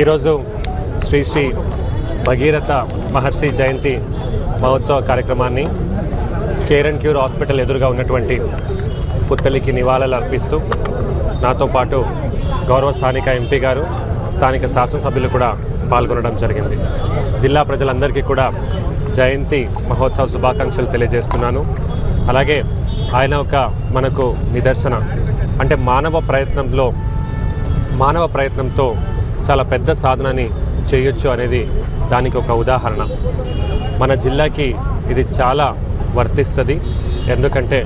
ఈరోజు శ్రీ శ్రీ భగీరథ మహర్షి జయంతి మహోత్సవ కార్యక్రమాన్ని care and cure hospital ఎదురుగా ఉన్నటువంటి పుత్తలికి నివాళులు అర్పిస్తూ నాతో పాటు గౌరవ స్థానిక ఎంపీ గారు స్థానిక శాసనసభ్యులు కూడా పాల్గొనడం జరిగింది. జిల్లా ప్రజలందరికీ కూడా జయంతి మహోత్సవ శుభాకాంక్షలు తెలియజేస్తున్నాను. అలాగే ఆయన ఒక మనకు నిదర్శన అంటే మానవ ప్రయత్నంలో మానవ ప్రయత్నంతో చాలా పెద్ద సాధనని చేయొచ్చు అనేది దానికి ఒక ఉదాహరణ. మన జిల్లాకి ఇది చాలా వర్తిస్తుంది. ఎందుకంటే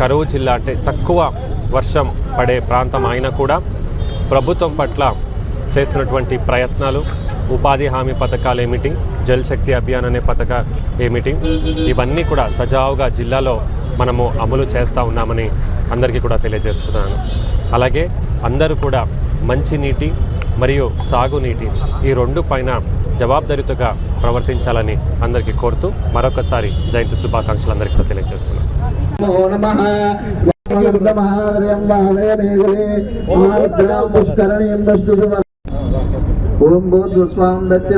కరువు జిల్లా అంటే తక్కువ వర్షం పడే ప్రాంతం అయినా కూడా ప్రభుత్వం పట్ల చేస్తున్నటువంటి ప్రయత్నాలు ఉపాధి హామీ పథకాలు ఏమిటి జల్ శక్తి అభియాన్ అనే పథక ఏమిటి ఇవన్నీ కూడా సజావుగా జిల్లాలో మనము అమలు చేస్తూ ఉన్నామని అందరికీ కూడా తెలియజేస్తున్నాను. అలాగే అందరూ కూడా మంచినీటి మరియు సాగునీటి ఈ రెండు పైన జవాబుదారీతోగా ప్రవర్తించాలని అందరికీ కోరుతూ మరొకసారి జయంతి శుభాకాంక్షలు అందరికీ కూడా తెలియజేస్తున్నాను ఓం భూస్వాం దత్య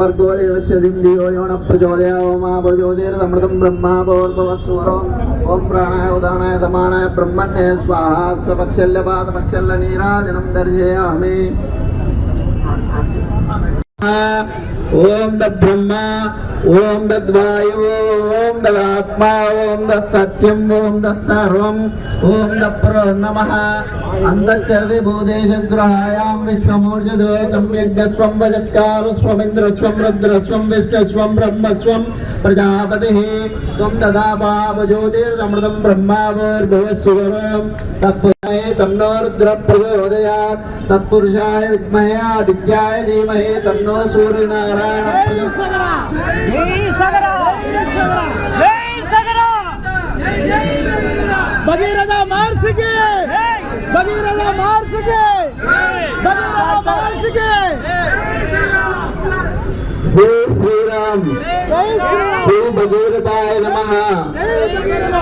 భర్గో దేవస్యదిం ధియో యో న ప్రచోదయా ఓమా భోజోదేరమృతం బ్రహ్మా భోర్భవస్వరో ఓం ప్రాణాయ ఉదానాయ సమానాయ బ్రహ్మణ్యే స్వాహా సపక్షల్య పాదపక్షల్య నీరాజనం దర్శయామి. ఓం ద బ్రహ్మ ఓం దద్వాయు ఓం దదాత్మా ఓం ద సత్యం ఓం ద సర్వం ఓం ద ప్రో నమ. అంతర్చరది భూదేశగ్రహాయాం విశ్వమూర్జదోతం యజ్ఞస్వం వజట్కారు స్వమింద్రస్వం రుద్రస్వం విష్ణుస్వం బ్రహ్మస్వం ప్రజాపతి. త్వం దదా భావజ్యోతిర్సమృతం బ్రహ్మావోర్భవస్సువరం తత్పురాయ తన్నో రుద్ర तन्नो रुद्र प्रचोदयात् तत्पुरुषाय विद्महे आदित्याय धीमहि तन्नो सूर्यनारायण भगीरथा मार सके भगीरथा मार सके भगीरथा जय भगवताय नमः। जय भगवताय नमः।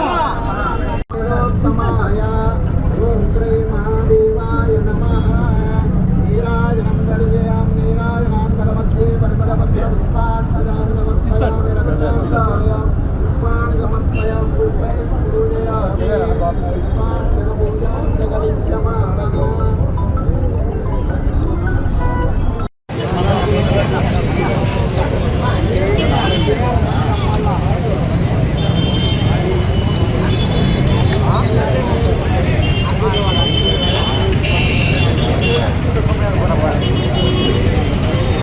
Yeah.